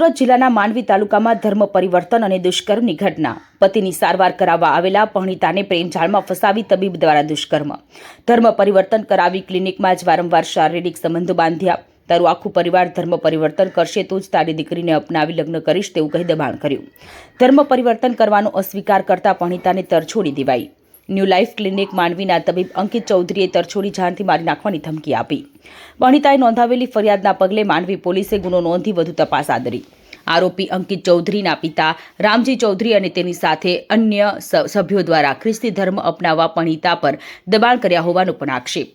સુરત જિલ્લાના માંડવી તાલુકામાં ધર્મ પરિવર્તન અને દુષ્કર્મની ઘટના. પતિની સારવાર કરાવવા આવેલા પહણીતાને પ્રેમજાળમાં ફસાવી તબીબ દ્વારા દુષ્કર્મ. ધર્મ પરિવર્તન કરાવી ક્લિનિકમાં જ વારંવાર શારીરિક સંબંધો બાંધ્યા. તારું આખું પરિવાર ધર્મ પરિવર્તન કરશે તો જ તારી દીકરીને અપનાવી લગ્ન કરીશ તેવું કહી દબાણ કર્યું. ધર્મ પરિવર્તન કરવાનો અસ્વીકાર કરતા પહણીતાને તરછોડી દેવાઈ. ન્યૂ લાઈફ ક્લિનિક માંડવીના તબીબ અંકિત ચૌધરીએ તરછોડી જાનથી મારી નાખવાની ધમકી આપી. વણિતાએ નોંધાવેલી ફરિયાદના પગલે માંડવી પોલીસે ગુનો નોંધી વધુ તપાસ આદરી. આરોપી અંકિત ચૌધરીના પિતા રામજી ચૌધરી અને તેની સાથે અન્ય સભ્યો દ્વારા ખ્રિસ્તી ધર્મ અપનાવવા પણિતા પર દબાણ કર્યા હોવાનો પણ આક્ષેપ.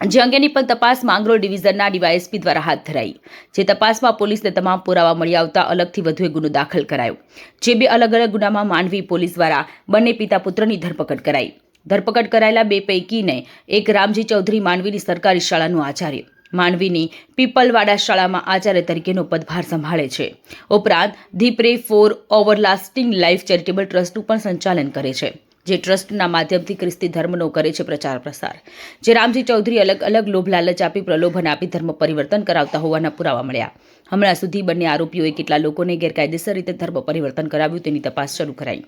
જે અંગેની પણ તપાસ માંગરોળ ડિવિઝનના ડીવાયએસપી દ્વારા હાથ ધરાઈ. જે તપાસમાં પોલીસને તમામ પુરાવા મળી આવતા અલગથી વધુ એક ગુનો દાખલ કરાયો. જે બે અલગ અલગ ગુનામાં માંડવી પોલીસ દ્વારા બંને પિતા પુત્રની ધરપકડ કરાઈ. ધરપકડ કરાયેલા બે પૈકીને એક રામજી ચૌધરી માંડવીની સરકારી શાળાનું આચાર્ય. માંડવીની પીપલવાડા શાળામાં આચાર્ય તરીકેનો પદભાર સંભાળે છે. ઉપરાંત the pray for everlasting life charitable ટ્રસ્ટનું પણ સંચાલન કરે છે. જે ટ્રસ્ટના માધ્યમથી ખ્રિસ્તી ધર્મનો કરે છે પ્રચાર પ્રસાર. જે રામજી ચૌધરી અલગ અલગ લોભ લાલચ આપી પ્રલોભન આપી ધર્મ પરિવર્તન કરાવતા હોવાના પુરાવા મળ્યા. હમણાં સુધી બંને આરોપીઓએ કેટલા લોકોને ગેરકાયદેસર રીતે ધર્મ પરિવર્તન કરાવ્યું તેની તપાસ શરૂ કરાઈ.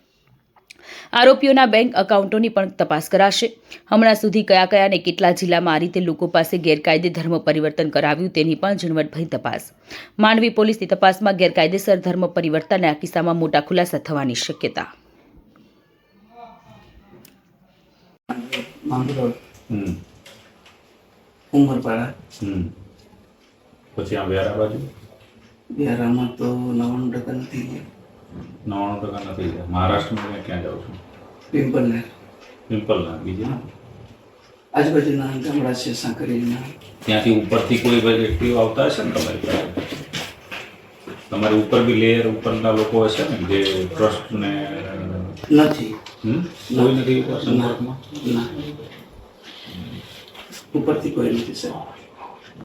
આરોપીઓના બેંક એકાઉન્ટોની પણ તપાસ કરાશે. હમણાં સુધી કયા કયા અને કેટલા જિલ્લામાં આ રીતે લોકો પાસે ગેરકાયદે ધર્મ પરિવર્તન કરાવ્યું તેની પણ ઝીણવટભરી તપાસ. માંડવી પોલીસની તપાસમાં ગેરકાયદેસર ધર્મ પરિવર્તનના કિસ્સામાં મોટા ખુલાસા થવાની શક્યતા. માંગરોળ હમ. ઉમરપાડા. હમ. પછી આ વ્યારા બાજુ? વ્યારામાં તો નવ્વાણું ટકા નથી ગયા. નવાણું ટકા નથી ગયા. મહારાષ્ટ્રમાં તમે ક્યાં જાઓ છો? પિમ્પલને પિમ્પલના બીજા આજુબાજુના ગામડા છે સાંકરીના. ત્યાંથી ઉપરથી કોઈ વ્યક્તિઓ આવતા હશે ને તમારી પાસે? તમારી ઉપર બી લેયર ઉપરના લોકો હશે ને જે ટ્રસ્ટને નથી. કોઈ નથી સંપર્કમાં ના. ઉપરથી કોઈ નથી સાહેબ.